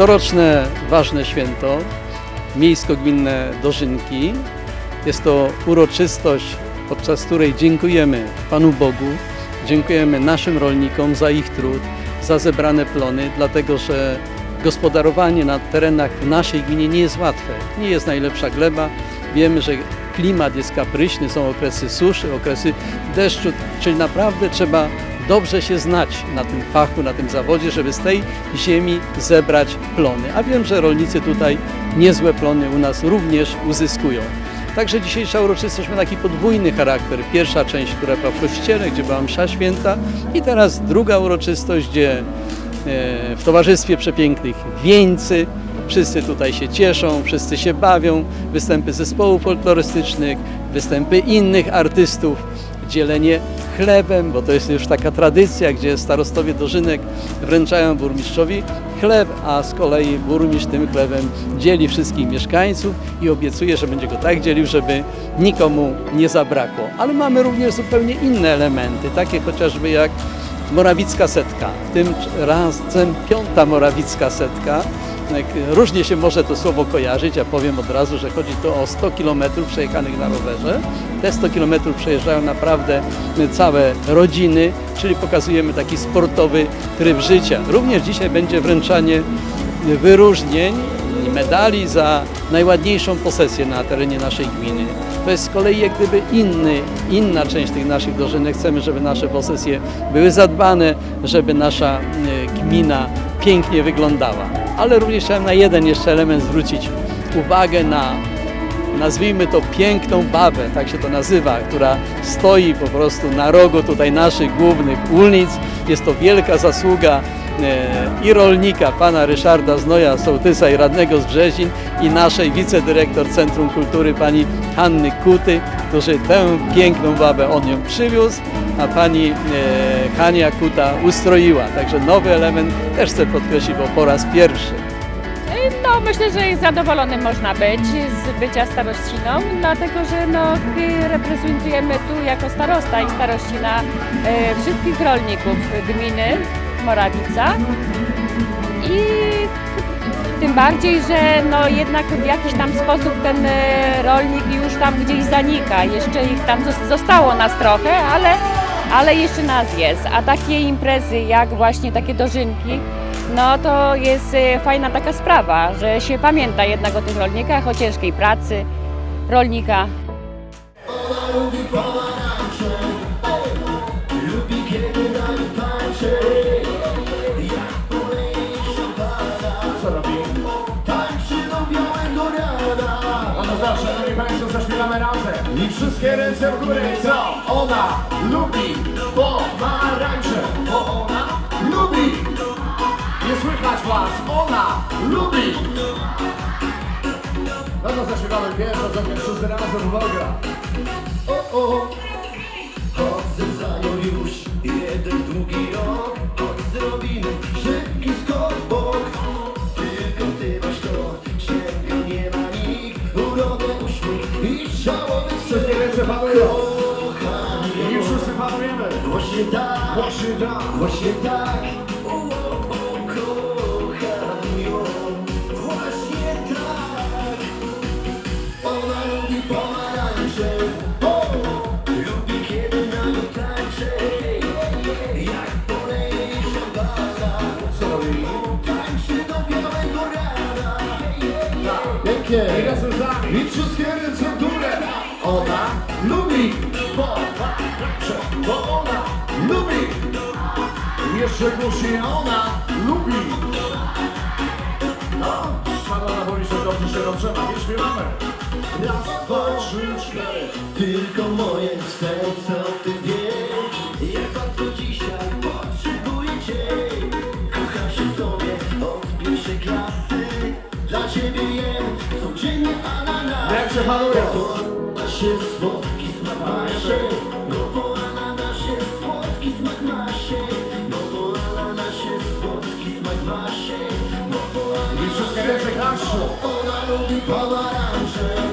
Coroczne ważne święto, miejsko-gminne dożynki. Jest to uroczystość, podczas której dziękujemy Panu Bogu, dziękujemy naszym rolnikom za ich trud, za zebrane plony, dlatego że gospodarowanie na terenach naszej gminie nie jest łatwe. Nie jest najlepsza gleba. Wiemy, że klimat jest kapryśny, są okresy suszy, okresy deszczu, czyli naprawdę trzeba dobrze się znać na tym fachu, na tym zawodzie, żeby z tej ziemi zebrać plony. A wiem, że rolnicy tutaj niezłe plony u nas również uzyskują. Także dzisiejsza uroczystość ma taki podwójny charakter. Pierwsza część, która była w kościele, gdzie była msza święta i teraz druga uroczystość, gdzie e, w towarzystwie przepięknych wieńcy wszyscy tutaj się cieszą, wszyscy się bawią, występy zespołów folklorystycznych, występy innych artystów, dzielenie chlebem, bo to jest już taka tradycja, gdzie starostowie dożynek wręczają burmistrzowi chleb, a z kolei burmistrz tym chlebem dzieli wszystkich mieszkańców i obiecuje, że będzie go tak dzielił, żeby nikomu nie zabrakło. Ale mamy również zupełnie inne elementy, takie chociażby jak Morawicka setka. Tym razem piąta Morawicka setka. Jak Różnie się może to słowo kojarzyć, ja powiem od razu, że chodzi tu o 100 km przejechanych na rowerze. Te 100 km przejeżdżają naprawdę całe rodziny, czyli pokazujemy taki sportowy tryb życia. Również dzisiaj będzie wręczanie wyróżnień medali za najładniejszą posesję na terenie naszej gminy. To jest z kolei jak gdyby inny, inna część tych naszych dożynek. Chcemy, żeby nasze posesje były zadbane, żeby nasza e, gmina pięknie wyglądała. Ale również chciałem na jeden jeszcze element zwrócić uwagę na nazwijmy to piękną babę, tak się to nazywa, która stoi po prostu na rogu tutaj naszych głównych ulic. Jest to wielka zasługa e, i rolnika, pana Ryszarda Znoja, sołtysa i radnego z Brzezin i naszej wicedyrektor Centrum Kultury, pani Hanny Kuty, którzy tę piękną babę on ją przywiózł, a pani e, Hania Kuta ustroiła. Także nowy element też chcę podkreślić, bo po raz pierwszy. No myślę, że zadowolonym można być z bycia starościną, dlatego że no, y, reprezentujemy tu jako starosta i starościna e, wszystkich rolników gminy Morawica i tym bardziej, że no jednak w jakiś tam sposób ten e, rolnik już tam gdzieś zanika. Jeszcze ich tam zos- zostało nas trochę, ale, ale jeszcze nas jest. A takie imprezy jak właśnie takie dożynki, no to jest e, fajna taka sprawa, że się pamięta jednak o tych rolnikach, o ciężkiej pracy rolnika. Państwo, zaśpiewamy razem. I wszystkie ręce w górę, co ona lubi, pomarańcze, Was, ona lubi. No to zaśpiewamy pierwszą, drugie, szósty razem, uwaga. O, o Chodzę za nią już jeden długi rok Choć zrobimy szybki skok w bok Tylko ty masz to, czego nie ma nikt Urodę, uśmiech i żałoby Wszystkie ręce panują. Kocham I ją wszyscy panujemy. Właśnie tak, Właśnie tak. właśnie tak Pięknie. I. I wszystkie ręce w górę. Ona lubi pomarańcze Bo ona lubi Jeszcze głośniej ona lubi. No, szanowna burmistrz, dobrze się rozgrzewa, nie śpiewamy. Raz, dwa, trzy, cztery. Tylko moje słodki smak maszy Bo polana nasze słodki smak maszy Bo polana nasze Ona lubi pomarańcze.